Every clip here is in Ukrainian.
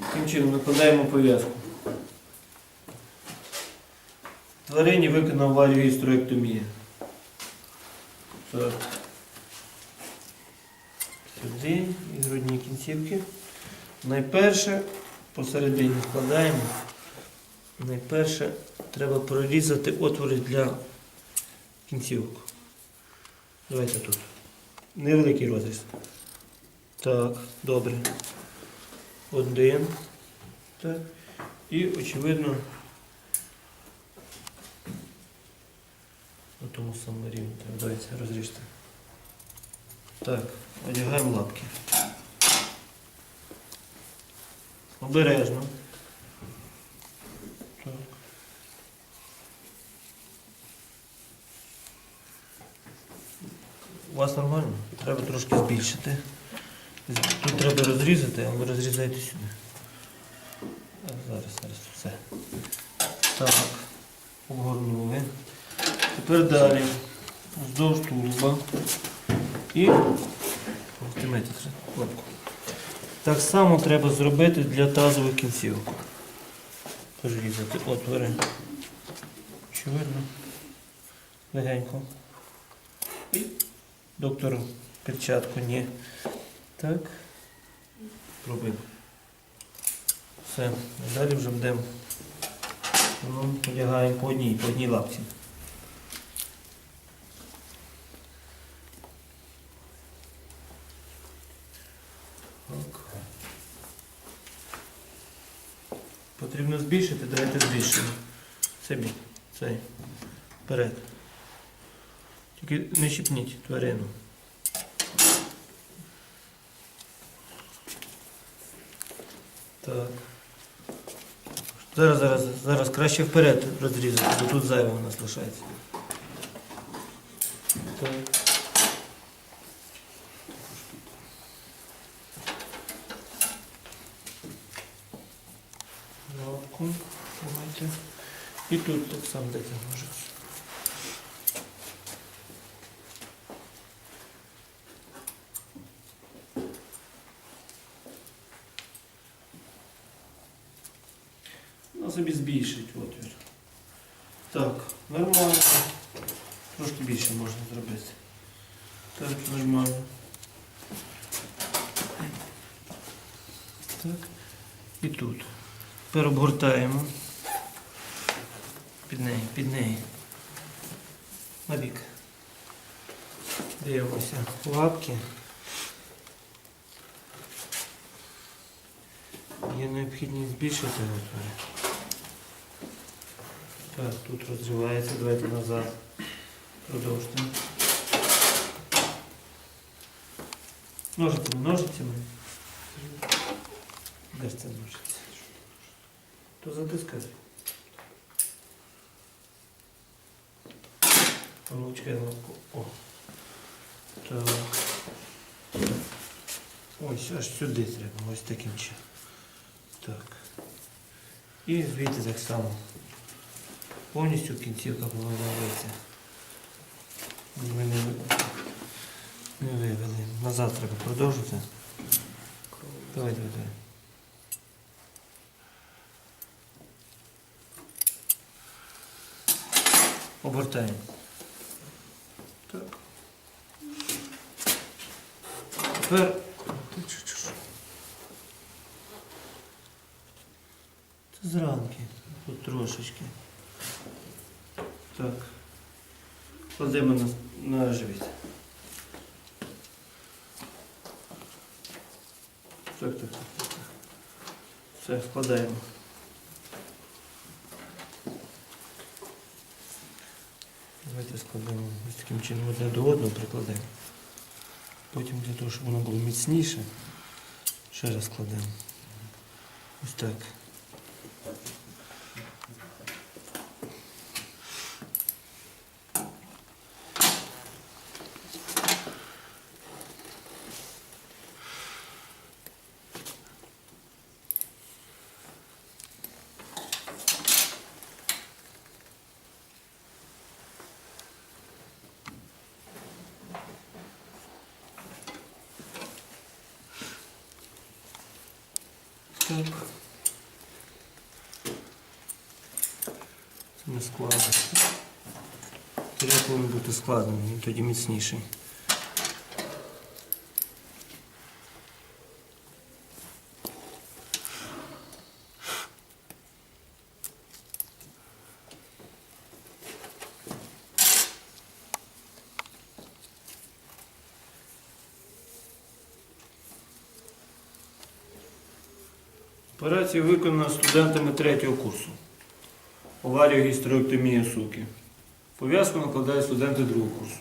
Таким чином накладаємо пов'язку. Тварині виконав аварію гістероектомії. Так. Сюди і грудні кінцівки. Найперше посередині вкладаємо. Найперше треба прорізати отвори для кінцівок. Давайте тут. Невеликий розріз. Так, добре. Один. Так. І, очевидно, на тому самому рівні. Так, давайте розріжте. Так, одягаємо лапки. Обережно. Так. У вас нормально? Треба трошки збільшити. Тут треба розрізати, а ви розрізаєте сюди. Зараз, зараз, все. Так, обгорнули. Тепер далі. Вздовж тулуба. І тримайте лапку. Так само треба зробити для тазових кінцівок. Розрізати отвори. Очевидно. Легенько. І доктор перчатку ні. Так. Пробуємо. Все. Далі вже будемо. Ну, одягаємо по одній, по одній лапці. Потрібно збільшити, давайте збільшимо. Собі. Цей. Вперед. Тільки не щипніть тварину. Так. Зараз, зараз, зараз краще вперед розрізати, бо тут зайве у нас лишається. Так. Лапку. Давайте. І тут так само дайте може. Ну, собі збільшить отвір. Так, нормально. Трошки більше можна зробити. Так, нормально. Так. І тут. Тепер обгортаємо. Під неї, під неї. На бік. Дивимося. Лапки. Є необхідність збільшити отвори. Так, тут розривається, давайте назад. Продовжуємо. Ножицями, ножицями. Де ж це ножиці? То затискай. Ручка лапку. О. Так. Ось аж сюди треба, ось таким чином. Так. І звідти так само. Повністю кінцівка вивається. Ми не, не вивели. Назад треба продовжити. Давай, давай, давай. Обертаємо. Так. Тепер. Це зранки. Тут трошечки. Так. Кладемо на, на живіт. Так, так, так, так. Все, вкладаємо. Давайте складемо ось таким чином одне до одного прикладемо. Потім для того, щоб воно було міцніше, ще раз кладемо. Ось так. Це не складно. Треба повинен бути складений, він тоді міцніший. Операція виконана студентами третього курсу. Оварія гістероктомія суки. Пов'язку накладають студенти другого курсу.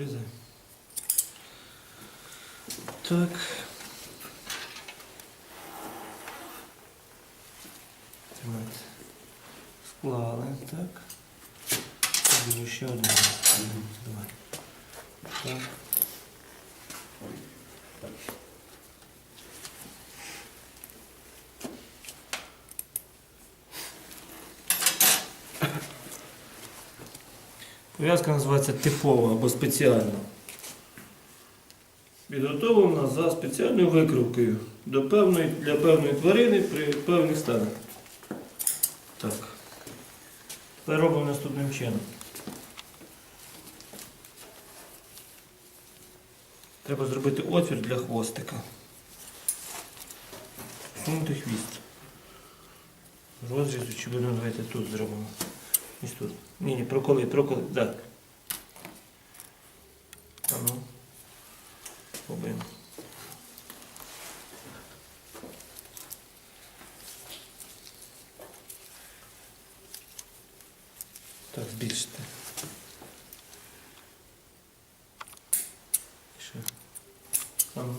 Призай. Так. Тримайте. Склали, так. Беру ще одну. Давай. Так. Пов'язка називається типова або спеціальна. Підготовлена за спеціальною викривкою до певної, для певної тварини при певних станах. Так. Тепер робимо наступним чином. Треба зробити отвір для хвостика. Сунути хвіст. Розріз, очевидно, давайте тут зробимо. Ось тут. Ні, проколи, проколи. Так. А ну. Пробуємо. Так, збільшити. Ще. А ну.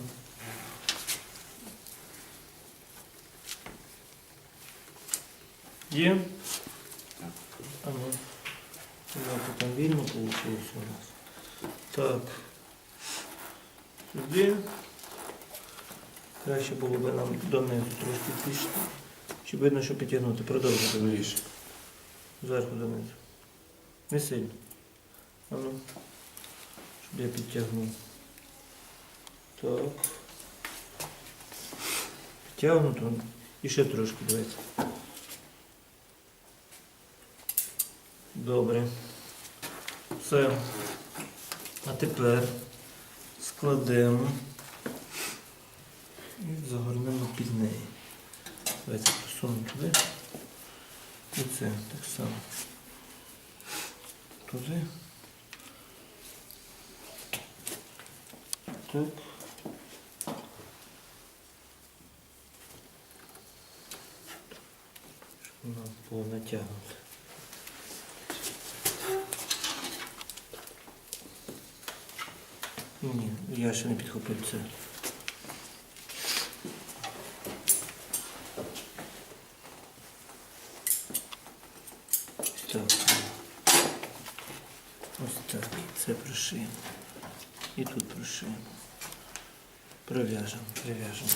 Є? А ну. Як там вільно вийшло у нас. Так. Сюди. Краще було б нам донизу трошки пішти. Чи видно, що підтягнути? Продовжуйте виріше. Зверху донизу. Не сильно. А ну. Щоб я підтягнув. Так. Підтягнуто. І ще трошки давайте. Добре. Все. А тепер складемо і загорнемо під неї. Давайте посунемо туди. І це так само. Туди. Так. Щоб воно було Ні, я ще не підхопив це. Так. Ось так. Це прошиємо. І тут прошиємо. Пров'яжемо, прив'яжемо.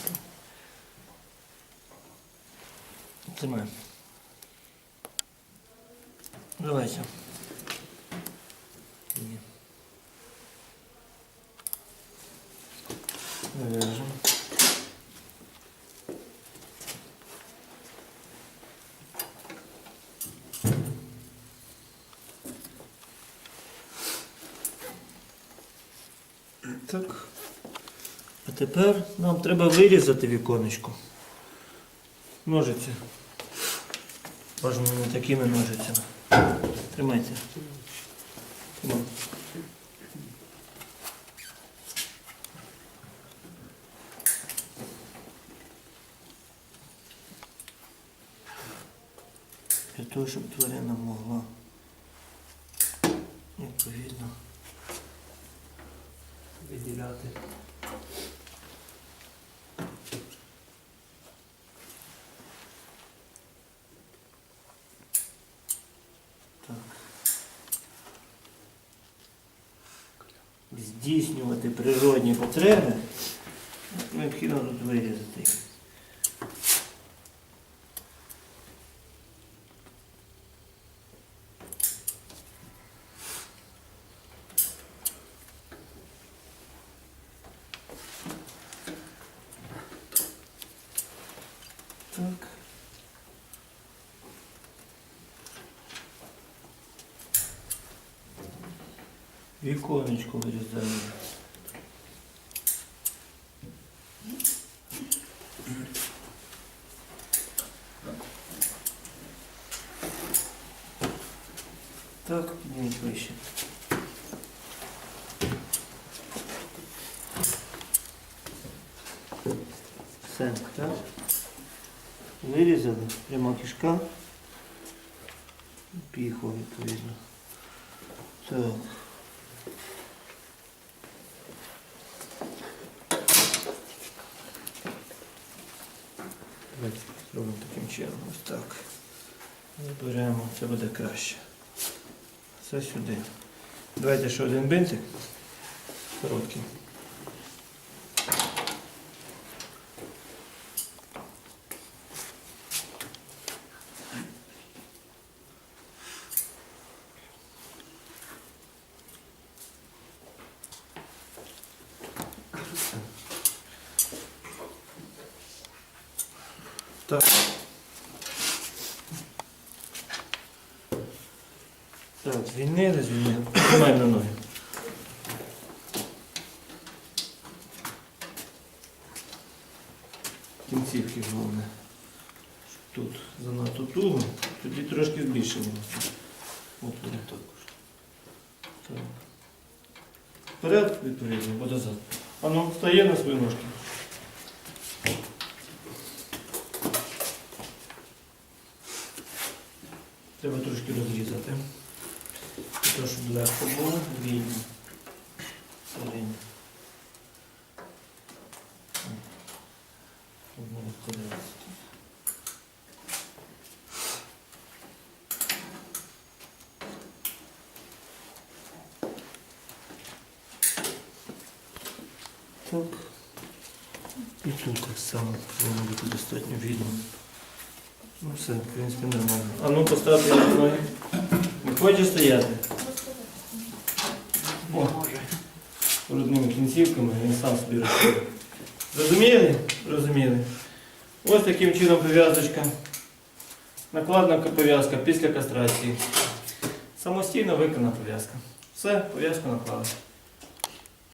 Тримаємо. Давайте. Ні. Вяжем. Так. А тепер нам треба вирізати віконечко. Ножиці. Бажано не такими ножицями. Тримайте. Тримайте. Для того, щоб тварина могла відповідно виділяти. Здійснювати природні потреби. Необхідно тут вирізати. їх. Так. Віконечко вирізаємо. Так, підніміть вище. Все, так? Вирізали, пряма кишка. Піхо, відповідно. Так. Зробимо таким чином. Ось так. Заберемо, це буде краще. Все сюди. Давайте ще один бинтик. Короткий. Так. Так, звільнили, звільнили. Тримаємо на ноги. Кінцівки головне. Тут занадто туго, тоді трошки збільшимо. От буде також. Так. Вперед, відповідно, або дозад. А ну, встає на свої ножки. Треба Для того, щоб легко було, вільно. Щоб не розходилося. Так. І тут так само повинно бути достатньо видно. Ну все, в принципі, нормально. А ну поставте на ноги. Не хоче стояти. О, грудними кінцівками він сам собі розповів. Розуміли? Розуміли. Ось таким чином пов'язочка. Накладна пов'язка після кастрації. Самостійно виконана пов'язка. Все, пов'язку наклали.